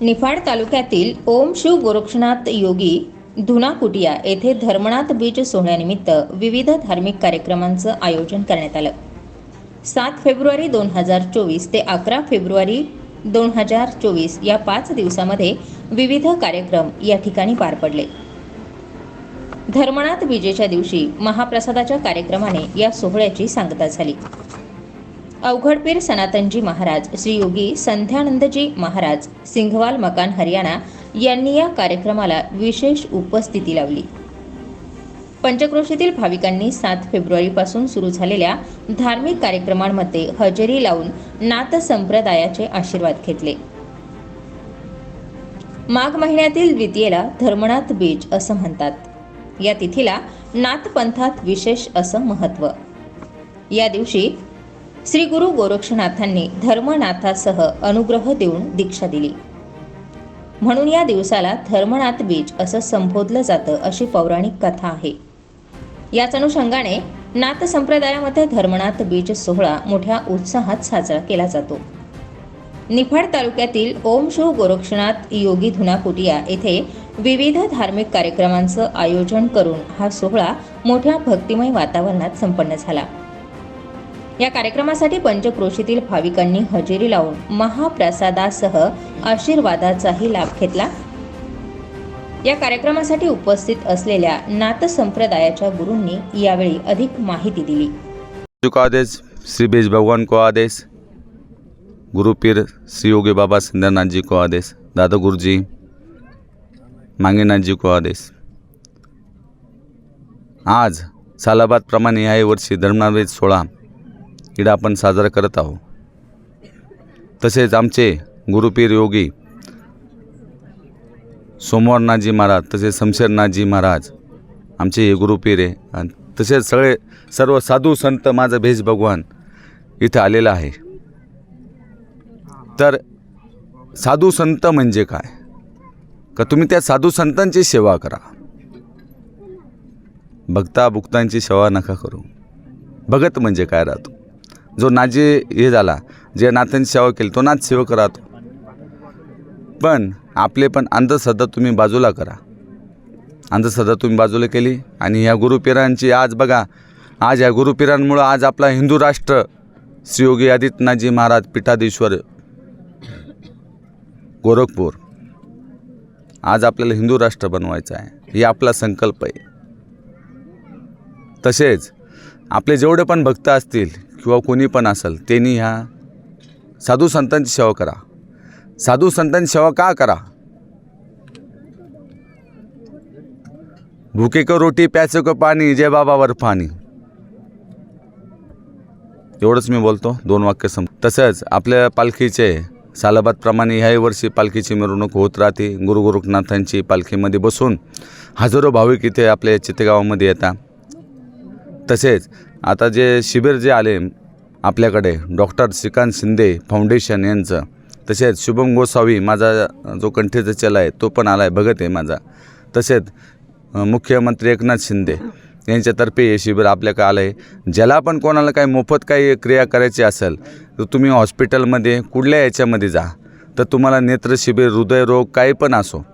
निफाड तालुक्यातील ओम शिव गोरक्षनाथ योगी धुना कुटिया येथे धर्मनाथ बीज सोहळ्यानिमित्त विविध धार्मिक कार्यक्रमांचं आयोजन करण्यात आलं. सात फेब्रुवारी दोन हजार चोवीस ते अकरा फेब्रुवारी दोन हजार चोवीस या पाच दिवसामध्ये विविध कार्यक्रम या ठिकाणी पार पडले. धर्मनाथ बीजेच्या दिवशी महाप्रसादाच्या कार्यक्रमाने या सोहळ्याची सांगता झाली. अवघडपीर सनातनजी महाराज श्री योगी संध्यानंदजी महाराज सिंघवाल मकान हरियाणा यांनी या कार्यक्रमाला विशेष उपस्थिती लावली. पंचक्रोशीतील भाविकांनी सात फेब्रुवारीपासून सुरू झालेल्या धार्मिक कार्यक्रमांमध्ये हजेरी लावून नाथ संप्रदायाचे आशीर्वाद घेतले. माघ महिन्यातील द्वितीयेला धर्मनाथ बीज असं म्हणतात. या तिथीला नाथपंथात विशेष असं महत्त्व या दिवशी श्री गुरु गोरक्षनाथांनी धर्मनाथासह अनुग्रह देऊन दीक्षा दिली. म्हणून या दिवसाला धर्मनाथ बीज असं संबोधलं जातं अशी पौराणिक कथा आहे. याच अनुषंगाने नाथ संप्रदायामध्ये धर्मनाथ बीज सोहळा मोठ्या उत्साहात साजरा केला जातो. निफाड तालुक्यातील ओम शिव गोरक्षनाथ योगी धुनाकुटिया येथे विविध धार्मिक कार्यक्रमांचं आयोजन करून हा सोहळा मोठ्या भक्तिमय वातावरणात संपन्न झाला. या कार्यक्रमासाठी पंचक्रोशीतील भाविकांनी हजेरी लावून महाप्रसादासह आशीर्वादाचाही लाभ घेतला. या कार्यक्रमासाठी उपस्थित असलेल्या नाथ संप्रदायाच्या गुरूंनी यावेळी अधिक माहिती दिली. का आदेश श्री बेज भगवान को आदेश गुरुपीर श्री योगी बाबा सिंधरनाथ जी को आदेश दादा गुरुजी मांगेनाथ जी को आदेश. आज सालाबादप्रमाणे याही वर्षी धर्मनाथ सोळा इडा आपण साजरा करत आहोत. तसेच आमचे गुरुपीर योगी सोमवारनाथजी महाराज तसेच शमशेरनाथजी महाराज आमचे हे गुरुपीर आहे. आणि तसेच सगळे सर्व साधू संत माझं भेज भगवान इथं आलेलं आहे. तर साधू संत म्हणजे काय? का तुम्ही त्या साधू संतांची सेवा करा. भक्ता भुक्तांची सेवा नका करू. भगत म्हणजे काय राहतो? जो नाजी हे झाला जे नाथांची सेवा केली तो नाथ सेवक राहतो. पण आपले पण अंधश्रद्धा तुम्ही बाजूला करा. अंधश्रद्धा तुम्ही बाजूला केली आणि ह्या गुरुपिरांची आज बघा आज या गुरुपिरांमुळं आज आपला हिंदू राष्ट्र श्री योगी आदित्यनाथजी महाराज पीठाधीश्वर गोरखपूर आज आपल्याला हिंदू राष्ट्र बनवायचं आहे. हे आपला संकल्प आहे. तसेच आपले जेवढे पण भक्त असतील किंवा कोणी पण असेल त्यांनी ह्या साधू संतांची सेवा करा. साधू संतांची सेवा का करा? भुके को रोटी प्याचे को पाणी जय बाबावर पाणी. एवढंच मी बोलतो दोन वाक्य सम तसंच आपल्या पालखीचे सालाबादप्रमाणे ह्याही वर्षी पालखीची मिरवणूक होत राहते. गुरु गोरखनाथांची पालखीमध्ये बसून हजारो भाविक इथे आपल्या चितेगावामध्ये येतात. तसेच आता जे शिबिर जे आले आपल्याकडे डॉक्टर श्रीकांत शिंदे फाउंडेशन यांचं तसेच शुभम गोसावी माझा जो कंठीचा चला आहे तो पण आला आहे भगत आहे माझा. तसेच मुख्यमंत्री एकनाथ शिंदे यांच्यातर्फे हे शिबिर आपल्याकडे आलं आहे ज्याला पण कोणाला काही मोफत काही क्रिया करायची असेल तर तुम्ही हॉस्पिटलमध्ये कुठल्या याच्यामध्ये जा. तर तुम्हाला नेत्र शिबिर हृदयरोग काही पण असो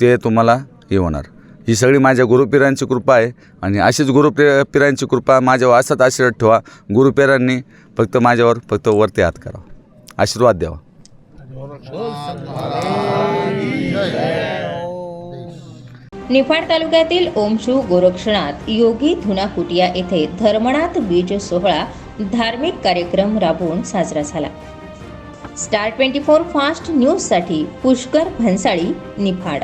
ते तुम्हाला हे होणार. ही सगळी माझ्या गुरुपिरांची कृपा आहे. आणि अशीच गुरुपी पिरांची कृपा माझ्यावर असाच आशीर्वाद ठेवा. गुरुपिरांनी फक्त माझ्यावर फक्त वरती हात करा आशीर्वाद द्यावा. निफाड तालुक्यातील ओमशू गोरक्षनाथ योगी धुना कुटिया येथे धर्मनाथ बीज सोहळा धार्मिक कार्यक्रम राबवून साजरा झाला. स्टार ट्वेंटी फोर फास्ट न्यूजसाठी पुष्कर भन्साळी निफाड.